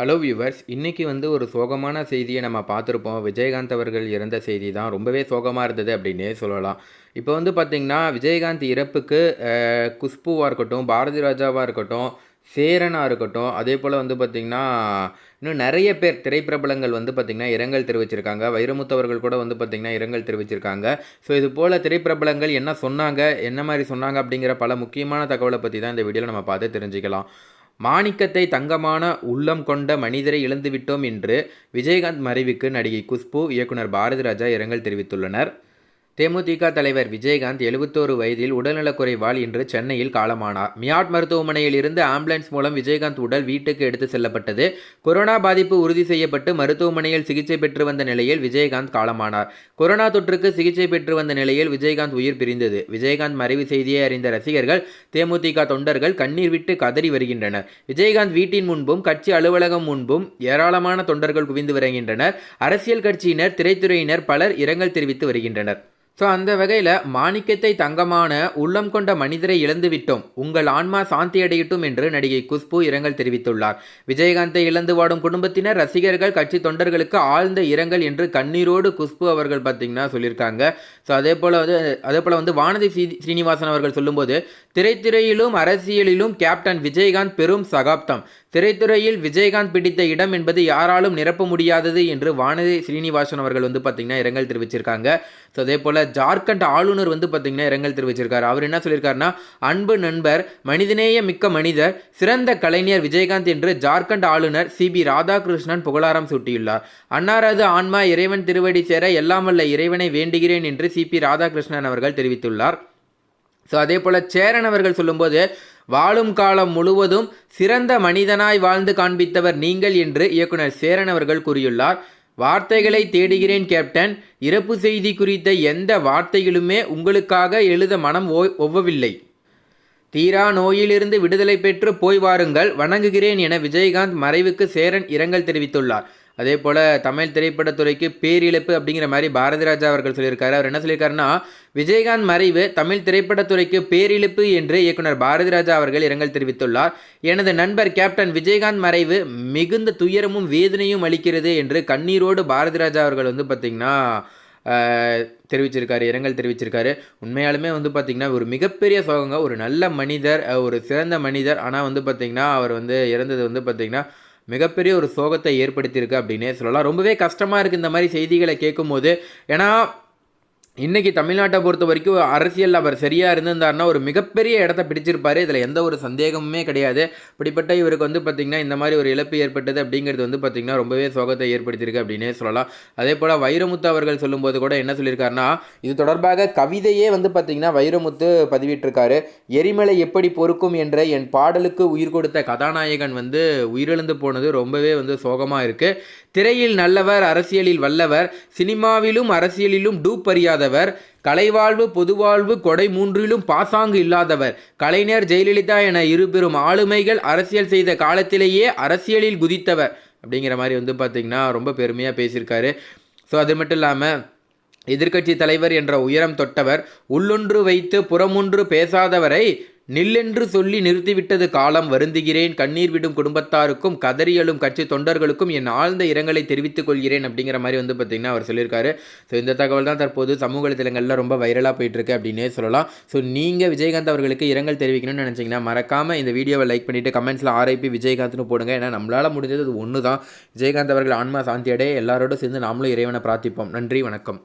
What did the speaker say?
Hello viewers இன்றைக்கி வந்து ஒரு சோகமான செய்தியை நம்ம பார்த்துருப்போம். விஜயகாந்த் அவர்கள் இறந்த செய்தி தான். ரொம்பவே சோகமாக இருந்தது அப்படின்னே சொல்லலாம். இப்போ வந்து பார்த்திங்கன்னா விஜயகாந்த் இறப்புக்கு குஷ்புவாக இருக்கட்டும் பாரதி ராஜாவாக இருக்கட்டும் சேரனாக இருக்கட்டும் அதே போல் வந்து பார்த்திங்கன்னா இன்னும் நிறைய பேர் திரைப்பிரபலங்கள் வந்து பார்த்திங்கன்னா இரங்கல் தெரிவிச்சிருக்காங்க. வைரமுத்து அவர்கள் கூட வந்து பார்த்திங்கன்னா இரங்கல் தெரிவிச்சிருக்காங்க. ஸோ இது போல் திரைப்பிரபலங்கள் என்ன சொன்னாங்க என்ன மாதிரி சொன்னாங்க அப்படிங்கிற பல முக்கியமான தகவலை பற்றி தான் இந்த வீடியோவில் நம்ம பார்த்து தெரிஞ்சுக்கலாம். மாணிக்கத்தை தங்கமான உள்ளம் கொண்ட மனிதரை இழந்துவிட்டோம் என்று விஜயகாந்த் மறைவுக்கு நடிகை குஷ்பு இயக்குனர் பாரதிராஜா இரங்கல் தெரிவித்துள்ளனர். தேமுதிக தலைவர் விஜயகாந்த் எழுபத்தோரு வயதில் உடல்நலக்குறைவால் இன்று சென்னையில் காலமானார். மியாட் மருத்துவமனையில் இருந்து ஆம்புலன்ஸ் மூலம் விஜயகாந்த் உடல் வீட்டுக்கு எடுத்து செல்லப்பட்டது. கொரோனா பாதிப்பு உறுதி செய்யப்பட்டு மருத்துவமனையில் சிகிச்சை பெற்று வந்த நிலையில் விஜயகாந்த் காலமானார். கொரோனா தொற்றுக்கு சிகிச்சை பெற்று வந்த நிலையில் விஜயகாந்த் உயிர் பிரிந்தது. விஜயகாந்த் மறைவு செய்தியை அறிந்த ரசிகர்கள் தேமுதிக தொண்டர்கள் கண்ணீர் விட்டு கதறி வருகின்றனர். விஜயகாந்த் வீட்டின் முன்பும் கட்சி அலுவலகம் முன்பும் ஏராளமான தொண்டர்கள் குவிந்து வருகின்றனர். அரசியல் கட்சியினர் திரைத்துறையினர் பலர் இரங்கல் தெரிவித்து வருகின்றனர். ஸோ அந்த வகையில் மாணிக்கத்தை தங்கமான உள்ளம் கொண்ட மனிதரை இழந்துவிட்டோம். உங்கள் ஆன்மா சாந்தி அடையட்டும் என்று நடிகை குஷ்பு இரங்கல் தெரிவித்துள்ளார். விஜயகாந்தை இழந்து வாடும் குடும்பத்தினர் ரசிகர்கள் கட்சி தொண்டர்களுக்கு ஆழ்ந்த இரங்கல் என்று கண்ணீரோடு குஷ்பு அவர்கள் பார்த்தீங்கன்னா சொல்லியிருக்காங்க. ஸோ அதே போல் வந்து அதே போல் வந்து வானதி ஸ்ரீனிவாசன் அவர்கள் சொல்லும்போது திரைத்திரையிலும் அரசியலிலும் கேப்டன் விஜயகாந்த் பெரும் சகாப்தம். திரைத்துறையில் விஜயகாந்த் பிடித்த இடம் என்பது யாராலும் நிரப்ப முடியாதது என்று வானதி ஸ்ரீனிவாசன் அவர்கள் வந்து பார்த்திங்கன்னா இரங்கல் தெரிவிச்சிருக்காங்க. ஸோ அதே போல் ஜார்க்கண்ட் ஆளுநர் வந்து பார்த்தீங்கன்னா இரங்கல் தெரிவிச்சிருக்காரு. அவர் என்ன சொல்லியிருக்காருன்னா அன்பு நண்பர் மனிதநேய மிக்க மனிதர் சிறந்த கலைஞர் விஜயகாந்த் என்று ஜார்க்கண்ட் ஆளுநர் சிபி ராதாகிருஷ்ணன் புகழாரம் சூட்டியுள்ளார். அன்னாரது ஆன்மா இறைவன் திருவடி சேர எல்லாம் வல்ல இறைவனை வேண்டுகிறேன் என்று சிபி ராதாகிருஷ்ணன் அவர்கள் தெரிவித்துள்ளார். ஸோ அதே போல் சேரன் அவர்கள் சொல்லும்போது வாழும் காலம் முழுவதும் சிறந்த மனிதனாய் வாழ்ந்து காண்பித்தவர் நீங்கள் என்று இயக்குனர் சேரன் அவர்கள் கூறியுள்ளார். வார்த்தைகளை தேடுகிறேன் கேப்டன். இறப்பு செய்தி குறித்த எந்த வார்த்தைகளுமே உங்களுக்காக எழுத மனம் ஓ- ஒவ்வவில்லை. தீரா நோயிலிருந்து விடுதலை பெற்று போய் வாருங்கள். வணங்குகிறேன் என விஜயகாந்த் மறைவுக்கு சேரன் இரங்கல் தெரிவித்துள்ளார். அதே போல் தமிழ் திரைப்படத்துறைக்கு பேரிழப்பு அப்படிங்கிற மாதிரி பாரதி ராஜா அவர்கள் சொல்லியிருக்காரு. அவர் என்ன சொல்லியிருக்காருன்னா விஜயகாந்த் மறைவு தமிழ் திரைப்படத்துறைக்கு பேரிழப்பு என்று இயக்குனர் பாரதி ராஜா அவர்கள் இரங்கல் தெரிவித்துள்ளார். எனது நண்பர் கேப்டன் விஜயகாந்த் மறைவு மிகுந்த துயரமும் வேதனையும் அளிக்கிறது என்று கண்ணீரோடு பாரதி ராஜா அவர்கள் வந்து பார்த்திங்கன்னா தெரிவிச்சிருக்காரு இரங்கல் தெரிவிச்சிருக்காரு. உண்மையாலுமே வந்து பார்த்திங்கன்னா ஒரு மிகப்பெரிய சோகங்க. ஒரு நல்ல மனிதர் ஒரு சிறந்த மனிதர். ஆனால் வந்து பார்த்திங்கன்னா அவர் வந்து இறந்தது வந்து பார்த்திங்கன்னா மிகப்பெரிய ஒரு சோகத்தை ஏற்படுத்தியிருக்கு அப்படின்னே சொல்லலாம். ரொம்பவே கஷ்டமாக இருக்குது இந்த மாதிரி செய்திகளை கேட்கும்போது. ஏன்னா இன்றைக்கி தமிழ்நாட்டை பொறுத்த வரைக்கும் அரசியல் அவர் சரியாக இருந்திருந்தாருன்னா ஒரு மிகப்பெரிய இடத்த பிடிச்சிருப்பார். இதில் எந்த ஒரு சந்தேகமுமே கிடையாது. இப்படிப்பட்ட இவருக்கு வந்து பார்த்திங்கன்னா இந்த மாதிரி ஒரு இழப்பு ஏற்பட்டது அப்படிங்கிறது வந்து பார்த்திங்கன்னா ரொம்பவே சோகத்தை ஏற்படுத்தியிருக்கு அப்படின்னே சொல்லலாம். அதே போல் வைரமுத்து அவர்கள் சொல்லும்போது கூட என்ன சொல்லியிருக்காருன்னா இது தொடர்பாக கவிதையே வந்து பார்த்திங்கன்னா வைரமுத்து பதிவிட்டிருக்காரு. எரிமலை எப்படி பொறுக்கும் என்ற என் பாடலுக்கு உயிர் கொடுத்த கதாநாயகன் வந்து உயிரிழந்து போனது ரொம்பவே வந்து சோகமாக இருக்குது திரையில் நல்லவர் அரசியலில் வல்லவர் சினிமாவிலும் அரசியலிலும் டூப் அறியாதவர். கலைவாழ்வு பொதுவாழ்வு கொடை மூன்றிலும் பாசாங்கு இல்லாதவர். கலைஞர் ஜெயலலிதா என இருபெரும் ஆளுமைகள் அரசியல் செய்த காலத்திலேயே அரசியலில் குதித்தவர். அப்படிங்கிற மாதிரி வந்து பார்த்திங்கன்னா ரொம்ப பெருமையாக பேசியிருக்காரு. ஸோ அது மட்டும் இல்லாமல் எதிர்க்கட்சி தலைவர் என்ற உயரம் தொட்டவர் உள்ளொன்று வைத்து புறமொன்று பேசாதவரை நில்லென்று சொல்லி நிறுத்திவிட்டது காலம் வருந்துகிறேன். கண்ணீர் விடும் குடும்பத்தாருக்கும் கதறியலும் கட்சி தொண்டர்களுக்கும் என் ஆழ்ந்த இரங்கலை தெரிவித்துக் கொள்கிறேன் அப்படிங்கிற மாதிரி வந்து பார்த்திங்கன்னா அவர் சொல்லியிருக்காரு. ஸோ இந்த தகவல் தான் தற்போது சமூக வலைதளங்களில் ரொம்ப வைரலாக போயிட்டுருக்கு அப்படின்னே சொல்லலாம். ஸோ நீங்கள் விஜயகாந்த் அவர்களுக்கு இரங்கல் தெரிவிக்கணும்னு நினச்சிங்கன்னா மறக்காமல் இந்த வீடியோவை லைக் பண்ணிவிட்டு கமெண்ட்ஸில் ஆர்ஐபி விஜயகாந்த்னு போடுங்க. ஏன்னா நம்மளால் முடிஞ்சது அது ஒன்று தான் விஜயகாந்த் அவர்கள் ஆன்மா சாந்தியடைய எல்லாரோடும் சேர்ந்து நாமளும் இறைவனை பிரார்த்திப்போம். நன்றி வணக்கம்.